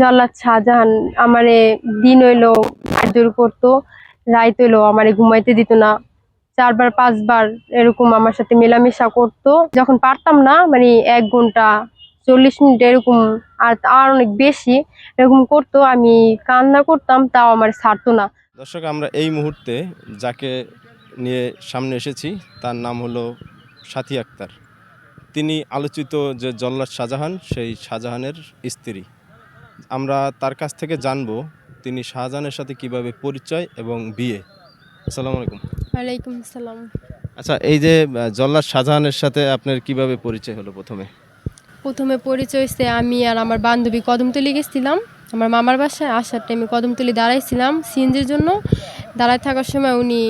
জল্লাদ শাহজাহান আমারে দিন হইল মারধর করতো রাইত হইল আমারে ঘুমাইতে দিত না। চারবার, পাঁচবার এরকম আমার সাথে মেলামেশা করতো। যখন পারতাম না মানে এক ঘণ্টা চল্লিশ মিনিট এরকম, আর আর অনেক বেশি এরকম করতো, আমি কান্না করতাম, তাও আমার ছাড়তো না। দর্শক, আমরা এই মুহূর্তে যাকে নিয়ে সামনে এসেছি, তার নাম হলো সাথী আক্তার। তিনি আলোচিত যে জল্লাদ শাহজাহান, সেই শাহজাহানের স্ত্রী। আমরা তার কাছ থেকে জানব তিনি শাহজাহানের সাথে কীভাবে পরিচয় এবং বিয়ে। আসসালামু আলাইকুম। ওয়ালাইকুম আসসালাম। আচ্ছা এই যে জল্লাদ শাহজাহানের সাথে আপনার কীভাবে পরিচয় হলো প্রথমে? প্রথমে পরিচয় হয়েছে আমি আর আমার বান্ধবী কদমতলি গেছিলাম। আমার মামার বাসায় আসার টাইমে কদমতলি দাঁড়াইছিলাম সিএনজির জন্য। দাঁড়ায় থাকার সময় উনি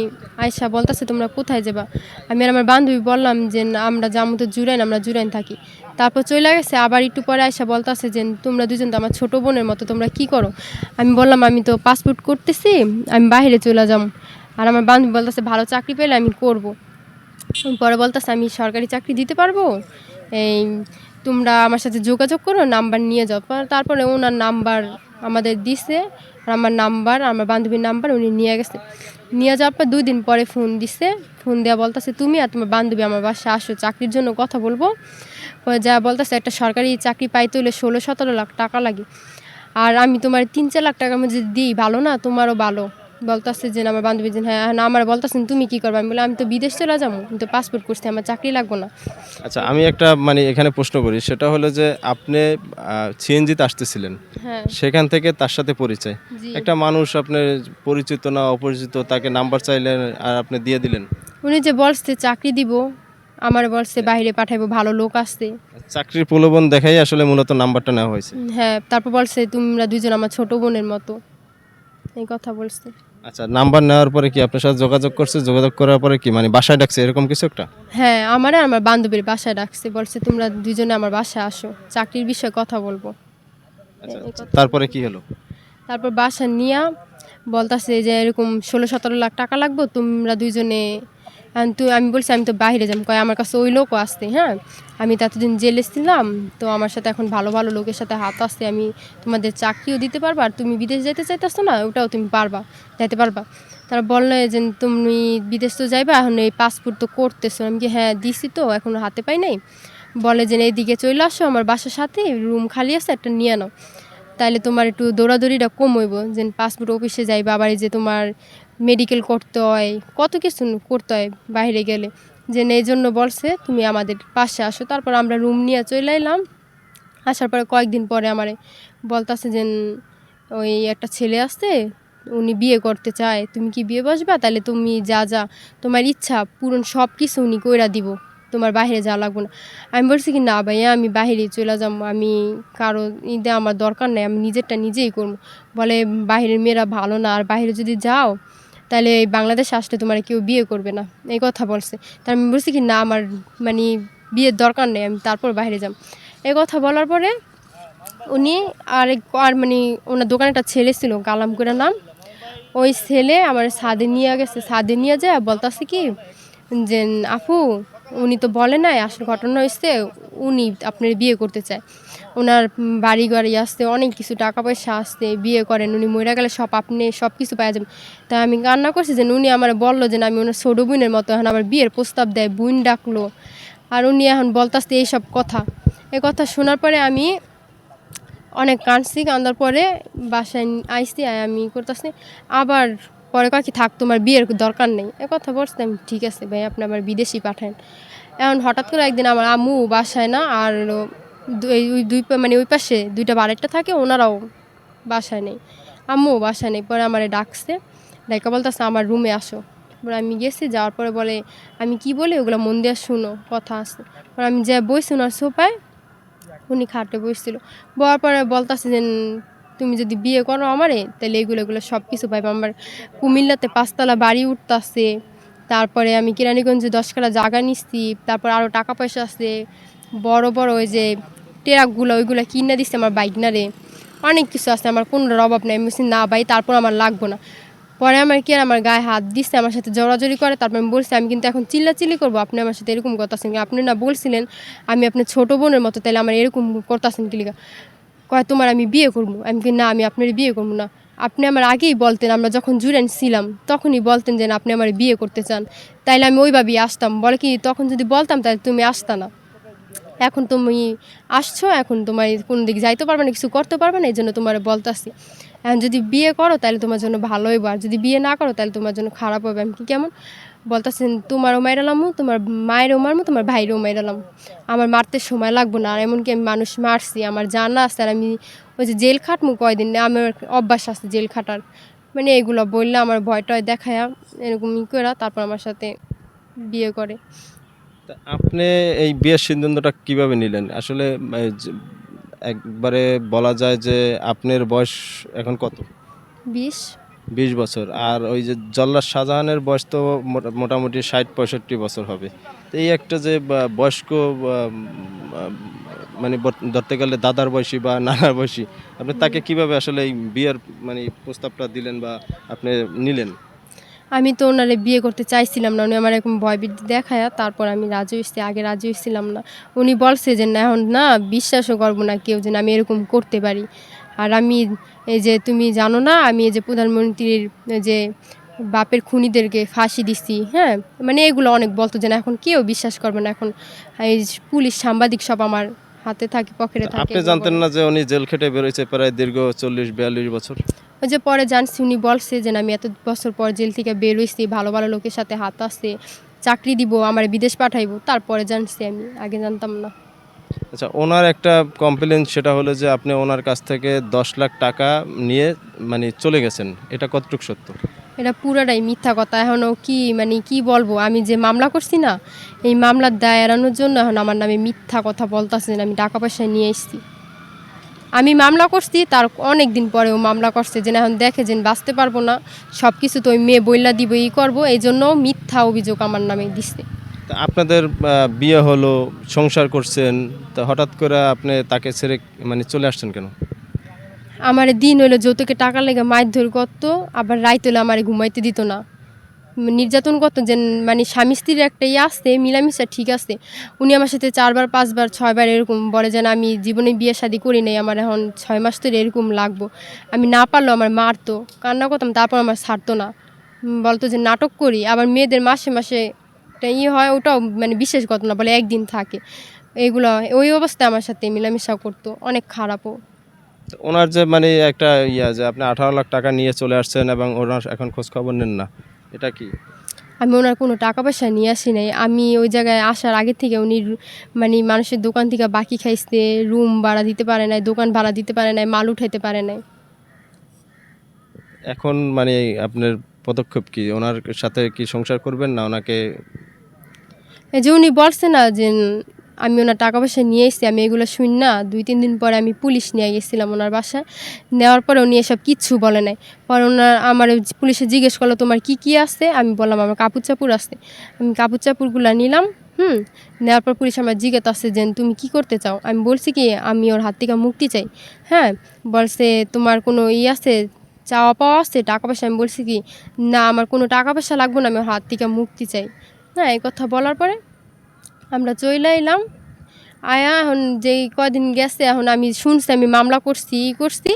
আয়সা বলতেছে তোমরা কোথায় যাবা? আমি আর আমার বান্ধবী বললাম যে আমরা যাব তো জুরাইন আমরা জুরাইন থাকি। তারপর চলে গেছে, আবার একটু পরে আয়সা বলতেছে যে, তোমরা দুজন তো আমার ছোটো বোনের মতো, তোমরা কি করো? আমি বললাম, আমি তো পাসপোর্ট করতেছি, আমি বাইরে চলে যাব আর আমার বান্ধবী বলতেছে, ভালো চাকরি পেলে আমি করব। পরে বলতেছে, আমি সরকারি চাকরি দিতে পারব? এই, তোমরা আমার সাথে যোগাযোগ করো, নাম্বার নিয়ে যাও। পর- তারপরে ওনার নাম্বার আমাদের দিছে, আর আমার নাম্বার, আমার বান্ধবীর নাম্বার উনি নিয়ে গেছে। নিয়ে যাওয়ার পর দুই দিন পরে ফোন দিছে, ফোন দেওয়া বলতেছে, তুমি আর তোমার বান্ধবী আমার বাসায় আসো, চাকরির জন্য কথা বলব। যা বলতেছে একটা সরকারি চাকরি পাইতে হলে ষোলো সতেরো লাখ টাকা লাগে। আর আমি তোমার তিন চার লাখ টাকার মধ্যে দিই ভালো না? তোমারও ভালো। বলতেছে যে আমার বান্ধবী যে হ্যাঁ না আমার বলতেছেন তুমি কি করবে? আমি বলে আমি তো বিদেশ চলে যাব আমি তো পাসপোর্ট করছি আমার চাকরি লাগবো না। আচ্ছা আমি একটা মানে এখানে প্রশ্ন করি সেটা হলো যে আপনি সিএনজিতে আসতেছিলেন। হ্যাঁ। সেখান থেকে তার সাথে পরিচয়। একটা মানুষ আপনার পরিচিত না অপরিচিত তাকে নাম্বার চাইলেন আর আপনি দিয়ে দিলেন। উনি যে বলছে চাকরি দিব আমার বলছে বাইরে পাঠাইবো ভালো লোক আসছে চাকরির প্রলোভন দেখাই আসলে মূলত নাম্বারটা নেওয়া হয়েছে। হ্যাঁ তারপর বলছে তোমরা দুজন আমার ছোট বোনের মতো। এই কথা বলছে। আচ্ছা নাম্বার নেওয়ার পরে কি আপনার সাথে যোগাযোগ করছে? যোগাযোগ করার পরে কি মানে বাসায় ডাকছে এরকম কিছু একটা? হ্যাঁ আমার আর আমার বান্ধবীর বাসায় ডাকছে বলছে তোমরা দুজনে আমার বাসায় আসো চাকরির বিষয়ে কথা বলব। আচ্ছা। তারপরে কি হলো? তারপর বাসা নিয়া বলতাছে যে এরকম ষোলো সতেরো লাখ টাকা লাগবো তোমরা দুইজনে তুই, আমি বলছি, আমি তো বাইরে যাব। কয়, আমার কাছে ওই লোকও আসতে হ্যাঁ? আমি তো এতদিন জেলে ছিলাম, তো আমার সাথে এখন ভালো ভালো লোকের সাথে হাত আসতে আমি তোমাদের চাকরিও দিতে পারবা, আর তুমি বিদেশ যেতে চাইতেছো না, ওটাও তুমি পারবা, যাইতে পারবা। তারা বলল যে তুমি বিদেশ তো যাইবা, এখন এই পাসপোর্ট তো করতেছো। আমি কি হ্যাঁ দিছি তো, এখনও হাতে পাই নাই। বলে যে, এইদিকে চলে আসো, আমার বাসার সাথে রুম খালি আছে, একটা নিয়ে নাও। তাহলে তোমার একটু দৌড়াদৌড়িটা কম হইব যে পাসপোর্ট অফিসে যাইবা আবার এই যে তোমার মেডিকেল করতে হয়, কত কিছু করতে হয় বাইরে গেলে। যে এই জন্য বলছে, তুমি আমাদের পাশে আসো। তারপর আমরা রুম নিয়ে চলে এলাম। আসার পরে কয়েকদিন পরে আমারে বলতাছে যে ওই একটা ছেলে আসছে, উনি বিয়ে করতে চায়। তুমি কি বিয়ে বসবা? তাহলে তুমি যা যা তোমার ইচ্ছা পূরণ সব কিছু উনি কইরা দিব। তোমার বাইরে যাওয়া লাগবে না। আমি বলছি কি, না ভাইয়া, আমি বাইরে চলে যাব। আমি কারও ঈদে আমার দরকার নেই, আমি নিজেরটা নিজেই করব। বলে, বাইরের মেয়েরা ভালো না, আর বাইরে যদি যাও, তাহলে এই বাংলাদেশ আসলে তোমার কেউ বিয়ে করবে না। এই কথা বলছে। তার আমি বলছি কি, না, আমার মানে বিয়ের দরকার নেই, আমি তারপর বাইরে যাব। এই কথা বলার পরে উনি আর আর মানে ওনার দোকানে একটা ছেলে ছিল, কালাম করে নাম। ওই ছেলে আমার সাদে নিয়ে গেছে। সাদে নিয়ে যায়, বলতেছে কি, যে, আপু উনি তো বলে নাই, আসল ঘটনা হয়েছে উনি আপনার বিয়ে করতে চায়। ওনার বাড়ি গাড়ি আসতে অনেক কিছু টাকা পয়সা আসতে, বিয়ে করেন, উনি মরে গেলে সব আপনি সব কিছু পাওয়া যাবেন। তাই আমি কান্না করছি যে উনি আমার বলল যে আমি ওনার ছোটো বোনের মতো এখন আবার বিয়ের প্রস্তাব দেয়, বোন ডাকলো। আর উনি এখন বলতাছে এইসব কথা। এই কথা শোনার পরে আমি অনেক কাঁদছি, কান্দার পরে বাসায় আইসি আমি করতেছি। আবার পরে কয় কি, থাক, তোমার বিয়ের দরকার নেই। এ কথা বলছি আমি ঠিক আছে ভাই, আপনি আমার বিদেশি পাঠান। এখন হঠাৎ করে একদিন আমার আম্মু বাসায় না, আর ওই দুই মানে ওই পাশে দুইটা বারেরটা থাকে, ওনারাও বাসায় নেই। আম্মুও বাসায় নেই, পরে আমারে ডাকছে ডাকা বলতেছে, আমার রুমে আসো। পরে আমি গেছি, যাওয়ার পরে বলে, আমি কি বলি, ওগুলো মন দিয়ে শুনো, কথা আছে। পরে আমি যা বইছি ওনার সোফায়, উনি খাটে বসছিল। বলার পরে বলতেছে যে তুমি যদি বিয়ে করো আমারে, তাহলে এগুলো এগুলো সব কিছু পাইবে। আমার কুমিল্লাতে পাঁচতলা বাড়ি উঠতেছে, তারপরে আমি কিরানীগঞ্জে দশ কাটা জায়গা নিচ্ছি, তারপর আরও টাকা পয়সা আছে। বড় বড় ওই যে ট্রাকগুলো, ওইগুলো কিনে দিচ্ছে আমার বাইক না রে অনেক কিছু আছে, আমার কোনো অভাব নেই, আমি না ভাই, তারপর আমার লাগবো না। পরে আমার কি আর আমার গায়ে হাত দিচ্ছে আমার সাথে জড়াজড়ি করে, তারপর আমি বলছি, আমি কিন্তু এখন চিল্লাচিল্লি করব, আপনি আমার সাথে এরকম করতেছেন আপনি না বলছিলেন, আমি আপনার ছোট বোনের মতো, তাহলে আমার এরকম করতেছেন কি লিগা? ক কয়, তোমার আমি বিয়ে করব? আমি কি না, আমি আপনার বিয়ে করব না। আপনি আমার আগেই বলতেন, আমরা যখন জুড়েন ছিলাম, তখনই বলতেন যে আপনি আমার বিয়ে করতে চান। তাইলে আমি ওইভাবেই আসতাম। বলে কি, তখন যদি বলতাম তাহলে তুমি আসতা না। এখন তুমি আসছো, এখন তোমার কোন দিক যাইতে পারবে না, কিছু করতে পারবে না এই জন্য তোমার বলতাছি। এখন যদি বিয়ে করো তাহলে তোমার জন্য ভালো হইব। আর যদি বিয়ে না করো তাহলে তোমার জন্য খারাপ হবে আমি কি কেমন? বলতেছেন তোমারও মাইরালামও তোমার মায়েরও মারমো তোমার ভাইয়েরও মাইরালাম আমার মারতে সময় লাগবো না। আর এমনকি আমি মানুষ মারছি আমার জানা আছে। আর আমি ওই যে জেল খাটমু কয়দিন আমার অভ্যাস আছে জেল খাটার। মানে এগুলো বললে আমার ভয়টয় দেখায়া এরকম ই করা তারপর আমার সাথে বিয়ে করে। আপনি এই বিয়ের সিদ্ধান্তটা কীভাবে নিলেন? আসলে একবারে বলা যায় যে আপনার বয়স এখন কত? বিষ বিশ বছর। আর ওই যে জল্লাদ শাহজাহানের বয়স তো মোটা- মোটামুটি ষাট, পঁয়ষট্টি বছর হবে। তো এই একটা যে বয়স্ক মানে ধরতে গেলে দাদার বয়সী বা নানার বয়সী, আপনি তাকে কীভাবে আসলে এই বিয়ের মানে প্রস্তাবটা দিলেন বা আপনি নিলেন? আমি তো ওনারে বিয়ে করতে চাইছিলাম না। উনি আমার এরকম ভয়ভীতি দেখায় তারপর আমি রাজি হয়েছি আগে রাজি হয়েছিলাম না। উনি বলছে যে, না, এখন না, বিশ্বাসও করব না কেউ যে না আমি এরকম করতে পারি। আর আমি এই যে তুমি জানো না আমি এই যে প্রধানমন্ত্রীর যে বাপের খুনিদেরকে ফাঁসি দিছি হ্যাঁ? মানে এগুলো অনেক বলতো যে না এখন কেউ বিশ্বাস করবে না। এখন এই পুলিশ সাংবাদিক সব আমার হাতে থাকে পকেটে থাকে আপনি জানতেন না যে উনি জেল খেটে বেরোয়েছে প্রায় দীর্ঘ চল্লিশ বিয়াল্লিশ বছর? ওই যে পরে জানছি উনি বলছে যে আমি এত বছর পর জেল থেকে বেরোইছি ভালো ভালো লোকের সাথে হাত আসছে চাকরি দিব আমার বিদেশ পাঠাইবো। তারপরে জানছি আমি আগে জানতাম না। আচ্ছা ওনার একটা কমপ্লেন সেটা হলো যে আপনি ওনার কাছ থেকে দশ লাখ টাকা নিয়ে মানে চলে গেছেন। এটা কতটুকু সত্য? এটা পুরাটাই মিথ্যা কথা। এখনও কি মানে কি বলব? আমি যে মামলা করছি না, এই মামলার দায় এড়ানোর জন্য এখন আমার নামে মিথ্যা কথা বলতেছে যে আমি টাকা পয়সা নিয়ে এসেছি। আমি মামলা করছি, তার অনেক দিন পরেও মামলা করছে যে এখন দেখে যে বাঁচতে পারব না। সব কিছু তো ওই মেয়ে বইলা দিব, ই করব। এই জন্য মিথ্যা অভিযোগ আমার নামে দিচ্ছে আপনাদের বিয়ে হলো, সংসার করছেন, তা হঠাৎ করে আপনি তাকে ছেড়ে মানে চলে আসছেন কেন? আমার দিন হইল যৌতুকে টাকা লেগে মারধর করতো, আবার রাইত হলে আমার ঘুমাইতে দিত না। নির্যাতন করতো যে মানে স্বামী স্ত্রীর একটা ইয়ে আসতে মিলামিশা ঠিক আছে। উনি আমার সাথে চারবার, পাঁচবার, ছয়বার এরকম বলে যেন আমি জীবনে বিয়ে শাদি করি নাই, আমার এখন ছয় মাস ধরে এরকম লাগবো। আমি না পারলেও আমার মারতো, কান্না করতাম, তারপর আমার ছাড়তো না। বলতো যে, নাটক করি, আবার মেয়েদের মাসে মাসে একটা ইয়ে হয় ওটাও মানে বিশেষ ঘটনা বলে একদিন থাকে। এইগুলো ওই অবস্থায় আমার সাথে মিলামিশা করতো অনেক খারাপও। ওনার যে মানে একটা ইয়া যে আপনি আঠারো লাখ টাকা নিয়ে চলে আসছেন এবং ওনার এখন খোঁজ খবর নেন না এটা কি? আমি ওনার কোনো টাকা পয়সা নিয়ে আসি নাই। আমি ওই জায়গায় আসার আগে থেকে উনি মানে মানুষের দোকান থেকে বাকি খাইছে রুম ভাড়া দিতে পারে নাই দোকান ভাড়া দিতে পারে নাই মাল উঠাইতে পারে নাই। এখন মানে আপনার পদক্ষেপ কি? ওনার সাথে কি সংসার করবেন না ওনাকে যে উনি বলছে না যে আমি ওনার টাকা পয়সা নিয়ে এসেছি, আমি এগুলো শুন না। দুই, তিন দিন পরে আমি পুলিশ নিয়ে গেছিলাম ওনার বাসায়। নেওয়ার পরে উনি এসব কিচ্ছু বলে নাই। পরে ওনার আমার পুলিশে জিজ্ঞেস করল, তোমার কি কি আছে? আমি বললাম, আমার কাপড় চাপুর আছে। আমি কাপড় চাপুরগুলো নিলাম, হুম। নেওয়ার পর পুলিশ আমার জিজ্ঞেস আছে যে, তুমি কি করতে চাও? আমি বলছি কি, আমি ওর হাত থেকে মুক্তি চাই। হ্যাঁ বলছে, তোমার কোনো ই আছে? চাওয়া পাওয়া আছে? টাকা পয়সা আমি বলছি কি, না, আমার কোনো টাকা পয়সা লাগবে না, আমি ওর হাত থেকে মুক্তি চাই। হ্যাঁ এই কথা বলার পরে আমরা চইলা এলাম। আয়া এখন যেই কদিন গেছে, এখন আমি শুনছি, আমি মামলা করছি, ই করছি।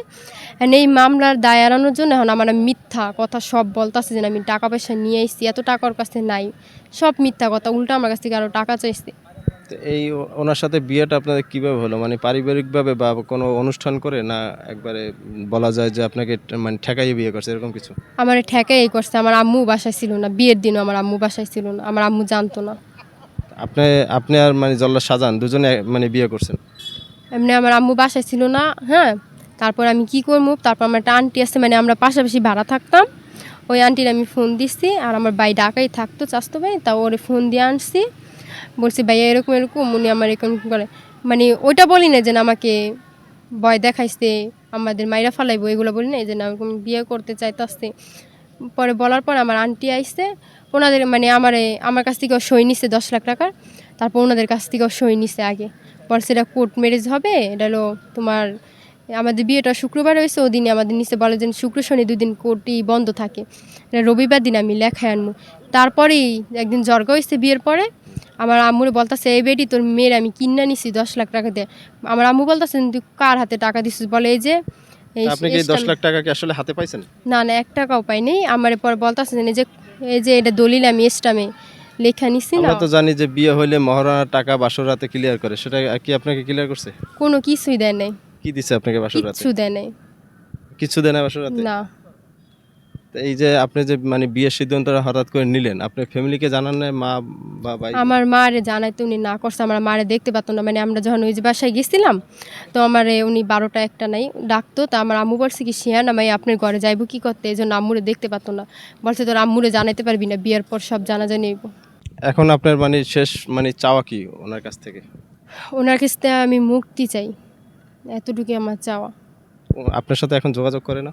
এই মামলার দায় এড়ানোর জন্য এখন আমার মিথ্যা কথা সব বলতেছে যে আমি টাকা পয়সা নিয়ে এসেছি এত টাকার কাছে নাই। সব মিথ্যা কথা, উল্টো আমার কাছ থেকে আরও টাকা চাইছে। এই ওনার সাথে বিয়েটা আপনাদের কীভাবে হলো? মানে পারিবারিকভাবে বা কোনো অনুষ্ঠান করে না একবারে বলা যায় যে আপনাকে মানে ঠেকাইয়ে বিয়ে করছে এরকম কিছু? আমার ঠেকাই করছে। আমার আম্মু বাসায় ছিল না বিয়ের দিনও আমার আম্মু বাসায় ছিল না আমার আম্মু জানতো না। আপনি আপনি আর মানে জল্লা সাজান দুজনে মানে বিয়ে করছেন? এমনি আমার আম্মু বাসায় ছিল না হ্যাঁ। তারপর আমি কি করব? তারপর আমার একটা আন্টি আছে মানে আমরা পাশাপাশি ভাড়া থাকতাম। ওই আন্টির আমি ফোন দিচ্ছি আর আমার ভাই ঢাকায় থাকতো চাস্তো ভাই তা ওরে ফোন দিয়ে আনছি। বলছি, ভাইয়া, এরকম এরকম। উনি আমার এরকম করে মানে ওইটা বলি না যে আমাকে ভয় দেখাইছে, আমাদের মাইরা ফালাইবো, এগুলো বলি না যে না ওরকম বিয়ে করতে চাইতে পরে বলার পর আমার আন্টি আইসে ওনাদের মানে আমার আমার কাছ থেকেও সই নিছে দশ লাখ টাকার, তারপর ওনাদের কাছ থেকেও সই নিছে আগে। পর সেটা কোর্ট ম্যারেজ হবে, এটা হলো তোমার, আমাদের বিয়েটা শুক্রবার হয়েছে ওদিনে আমাদের নিচে বলে যে শুক্র, শনি দুদিন কোর্টই বন্ধ থাকে। রবিবার দিন আমি লেখায় আনব। তারপরেই একদিন জর্গা হয়েছে বিয়ের পরে আমার আম্মুরে বলতেছে এই বেটি তোর মেয়ের আমি কিনা নিছি দশ লাখ টাকা দিয়ে। আমার আম্মু বলতেছে তুই কার হাতে টাকা দিছিস? বলে এই যে আপনি কি দশ স্টাম- লাখ টাকা কি আসলে হাতে পাইছেন? না না টাকাও পাইনি। আমার পর বলতেছে এই যে এই যে এটা দলিল আমি স্টামে লেখা নিছি না। আমরা তো জানি যে বিয়ে হইলে মহারানার টাকা বাসর রাতে ক্লিয়ার করে। সেটা কি আপনাকে ক্লিয়ার করছে? কোনো কিছুই দেয় নাই। কি দিছে আপনাকে বাসর রাতে? কিচ্ছু দেয় নাই। কিছু দেয় না বাসর রাতে? না। এই যে আপনি যে মানে বিয়ের সিদ্ধান্তটা হঠাৎ করে নিলেন আপনি ফ্যামিলিকে জানান না মা বা ভাই আমার মারে জানাইতে উনি না করছে আমার মারে দেখতে পারতো না। মানে আমরা যখন ওই যে বাসায় গেছিলাম তো আমারে উনি বারোটা একটা নাই ডাকতো তা আমার আম্মু বলছে কি শিয়া না মাই আপনার ঘরে যাইবো কি করতে? এই জন্য আম্মুরে দেখতে পারতো না। বলছে তোর আম্মুরে জানাইতে পারবি না বিয়ের পর সব জানা জানি এখন আপনার মানে শেষ মানে চাওয়া কি ওনার কাছ থেকে? ওনার কাছ থেকে আমি মুক্তি চাই এতটুকু আমার চাওয়া। আপনার সাথে এখন যোগাযোগ করে না?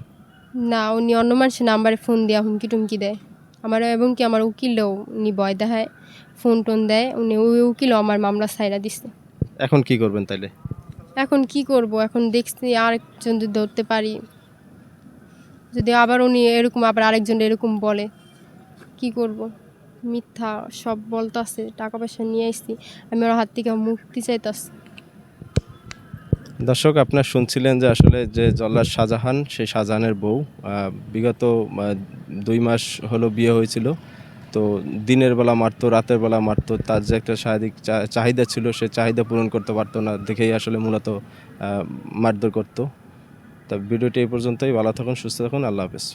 না উনি অন্য মানুষের নাম্বারে ফোন দেওয়া হুমকি টুমকি দেয়। আমার এবং কি আমার উকিলও উনি ভয় দেখায় ফোন টোন দেয়। উনি ওই উকিলও আমার মামলা সাইরা দিচ্ছে এখন কি করবেন তাইলে? এখন কি করব? এখন দেখছি আরেকজন যদি ধরতে পারি। যদি আবার উনি এরকম আবার আরেকজন এরকম বলে কি করব? মিথ্যা সব বলতাছে টাকা পয়সা নিয়ে আসছি আমি ওর হাত থেকে মুক্তি চাইতাছি। দর্শক, আপনার শুনছিলেন যে আসলে যে জল্লাদ শাহজাহান, সেই শাহজাহানের বউ বিগত দুই মাস হলো বিয়ে হয়েছিল। তো দিনের বেলা মারতো, রাতের বেলা মারতো, তার যে একটা শারীরিক চাহিদা ছিল, সে চাহিদা পূরণ করতে পারতো না, দেখেই আসলে মূলত মারধর করতো। তা ভিডিওটি এই পর্যন্তই, ভালো থাকুন, সুস্থ থাকুন, আল্লাহ হাফেজ।